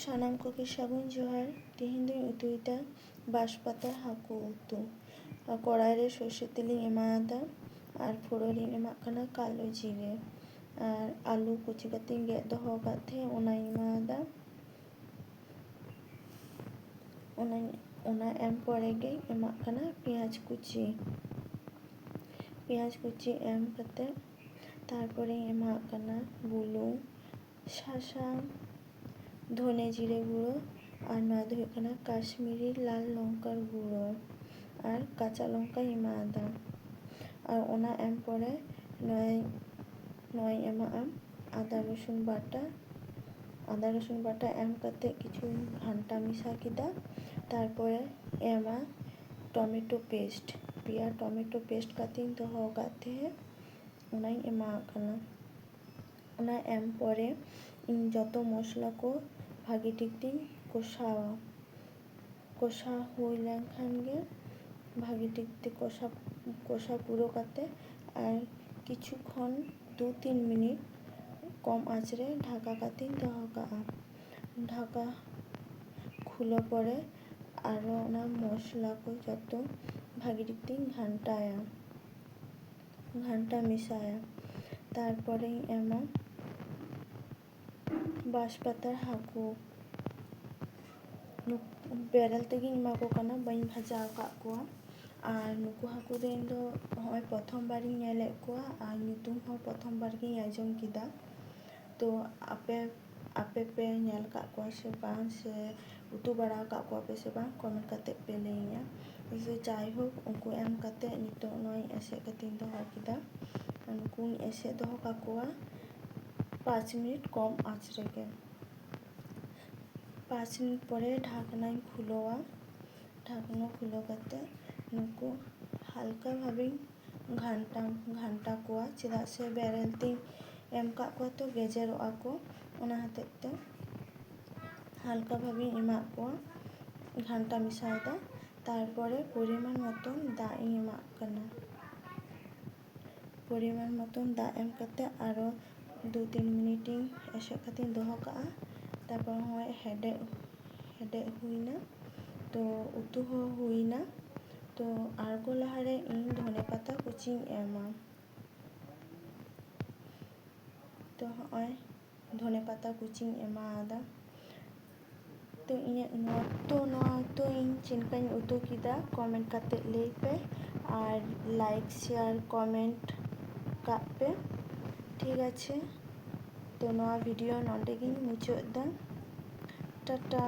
সানাম কোকে সাগুন জোহার টিহিন্দু উতুইটা বাঁশপাতা হাকু উতু কড়াইরে সর্ষের তেলে এমা আদা আর ফোড়ন এমাক কানা কালো জিরে ᱟᱨ ᱟᱹᱞᱩ ᱠᱩᱪᱤ ᱠᱟᱛᱮᱧ ᱜᱮᱫ ᱫᱚᱦᱚ ᱟᱠᱟᱫ ᱛᱟᱦᱮᱸᱫ ᱚᱱᱟᱧ ᱮᱢᱟᱣᱟᱫᱟ ᱚᱱᱟᱧ ᱚᱱᱟ ᱮᱢ ᱯᱚᱨᱮ ᱜᱮ ᱮᱢᱟᱜ ᱠᱟᱱᱟ ᱯᱮᱸᱭᱟᱡᱽ ᱠᱩᱪᱤ ᱯᱮᱸᱭᱟᱡᱽ ᱠᱩᱪᱤ ᱮᱢ ᱠᱟᱛᱮᱫ ᱛᱟᱨᱯᱚᱨᱮᱧ ᱮᱢᱟᱜ ᱠᱟᱱᱟ ᱵᱩᱞᱩᱝ ᱥᱟᱥᱟᱝ ধনে জিরে গুঁড়ো আর না এখানে কাশ্মীরি লাল লঙ্কার গুঁড়ো আর কাঁচা লঙ্কা হিমা আদা আর ওনা এম পরে নয় নয় এম আম আদা রসুন বাটা, আদা রসুন বাটা এম কাতে কিছু ঘণ্টা মিশা কিদা, তারপরে এমা টমেটো পেস্ট। পিয়া টমেটো পেস্ট কাতিং তো হাতে ওনাই এমা কানা। ওনা এম পরে ᱡᱚᱛᱚ ᱢᱚᱥᱞᱟ ᱠᱚ ᱵᱷᱟᱜᱮ ᱴᱷᱤᱠ ᱛᱤᱧ ᱠᱚᱥᱟᱣᱟ ᱠᱚᱥᱟᱣ ᱦᱩᱭ ᱞᱮᱱᱠᱷᱟᱱ ᱜᱮ ᱵᱷᱟᱜᱮ ᱴᱷᱤᱠ ᱛᱮ ᱠᱚᱥᱟ ᱠᱚᱥᱟᱣ ᱯᱩᱨᱟᱹᱣ ᱠᱟᱛᱮᱫ ᱟᱨ ᱠᱤᱪᱷᱩ ᱠᱷᱚᱱ ᱫᱩ ᱛᱤᱱ ᱢᱤᱱᱤᱴ ᱠᱚᱢ ᱟᱸᱪ ᱨᱮ ᱰᱷᱟᱠᱟ ᱠᱟᱛᱮᱧ ᱫᱚᱦᱚ ᱠᱟᱜᱼᱟ ᱰᱷᱟᱠᱟ ᱠᱷᱩᱞᱟᱹᱣ ᱯᱚᱨᱮ ᱟᱨᱚ ᱚᱱᱟ ᱢᱚᱥᱞᱟ ᱠᱚ ᱡᱚᱛᱚ ᱵᱷᱟᱜᱮ ᱴᱷᱤᱠ ᱛᱤᱧ ᱜᱷᱟᱱᱴᱟᱭᱟ ᱜᱷᱟᱱᱴᱟ ᱢᱮᱥᱟᱭᱟ ᱛᱟᱨᱯᱚᱨᱮᱧ ᱮᱢᱟ बासपतर हाकू नु बेरल तगी इमाको कना बई भजा का को आ नुकु हाकू देन दो हम प्रथम बारी नेले को आ नितुम हो प्रथम बार के आयोजन किदा तो आपे आपे पे नेल का को से बां से उतु बड़ा का को पे से बां कमेंट करते पे लेया इसे चाहे हो उनको एम करते नितो नय ऐसे कतिन दो हो किदा उनको ऐसे दो का को পাঁচ মিনিট কম আঁচ রেখে পাঁচ মিনিট পরে ঢাকনায় খুলোয়া ঢাকনা খুলো করতে নুকু হালকাভাবে ঘান্টা ঘান্টা ᱠᱚᱣᱟ ᱪᱮᱫᱟᱜ ᱥᱮ ᱵᱮᱨᱮᱞ ᱛᱤᱧ ᱮᱢ ᱠᱟᱜ ᱠᱚᱣᱟ ᱛᱚ ᱜᱮᱡᱮᱨᱚᱜᱼᱟ ᱠᱚ ᱚᱱᱟ ᱦᱚᱛᱮᱡ ᱛᱮ হালকা ভাবেই এমাক ᱠᱚᱣᱟ ঘান্টা ᱢᱮᱥᱟᱭᱮᱫᱟ তারপরে পরিমাণ মতন দাগ ᱤᱧ ᱮᱢᱟᱜ ᱠᱟᱱᱟ পরিমাণ মতন দাগ ᱮᱢ ᱠᱟᱛᱮ ᱟᱨᱚ ᱫᱩ-ᱛᱤᱱ ᱢᱤᱱᱤᱴᱤᱧ ᱮᱥᱮᱫ ᱠᱟᱛᱮᱧ ᱫᱚᱦᱚ ᱠᱟᱜᱼᱟ ᱛᱟᱨᱯᱚᱨ ᱦᱚᱸᱜᱼᱚᱭ ᱦᱮᱰᱮᱡ ᱦᱮᱰᱮᱡ ᱦᱩᱭᱱᱟ ᱛᱚ ᱩᱛᱩ ᱦᱚᱸ ᱦᱩᱭᱱᱟ ᱛᱚ ᱟᱬᱜᱚ ᱞᱟᱦᱟᱨᱮ ᱤᱧ ᱫᱷᱚᱱᱮ ᱯᱟᱛᱟ ᱠᱩᱪᱤᱧ ᱮᱢᱟ ᱛᱚ ᱦᱚᱸᱜᱼᱚᱭ ᱫᱷᱚᱱᱮ ᱯᱟᱛᱟ ᱠᱩᱪᱤᱧ ᱮᱢᱟᱣᱟᱫᱟ ᱛᱚ ᱤᱧᱟᱹᱜ ᱱᱚᱣᱟ ᱛᱚ ᱱᱚᱣᱟ ᱛᱚ ᱤᱧ ᱪᱮᱫ ᱞᱮᱠᱟᱧ ᱩᱛᱩ ᱠᱮᱫᱟ ᱠᱚᱢᱮᱱᱴ ᱠᱟᱛᱮᱫ ᱞᱟᱹᱭ ᱯᱮ ᱟᱨ ᱞᱟᱭᱤᱠ ᱥᱮᱭᱟᱨ ᱠᱚᱢᱮᱱᱴ ᱠᱟᱜ ᱯᱮ ᱴᱷᱤᱠ আছে ᱛᱚ ᱱᱚᱣᱟ ᱵᱷᱤᱰᱤᱭᱳ ᱱᱚᱸᱰᱮ ᱜᱤᱧ ᱢᱩᱪᱟᱹᱫ ᱮᱫᱟ ᱴᱟᱴᱟ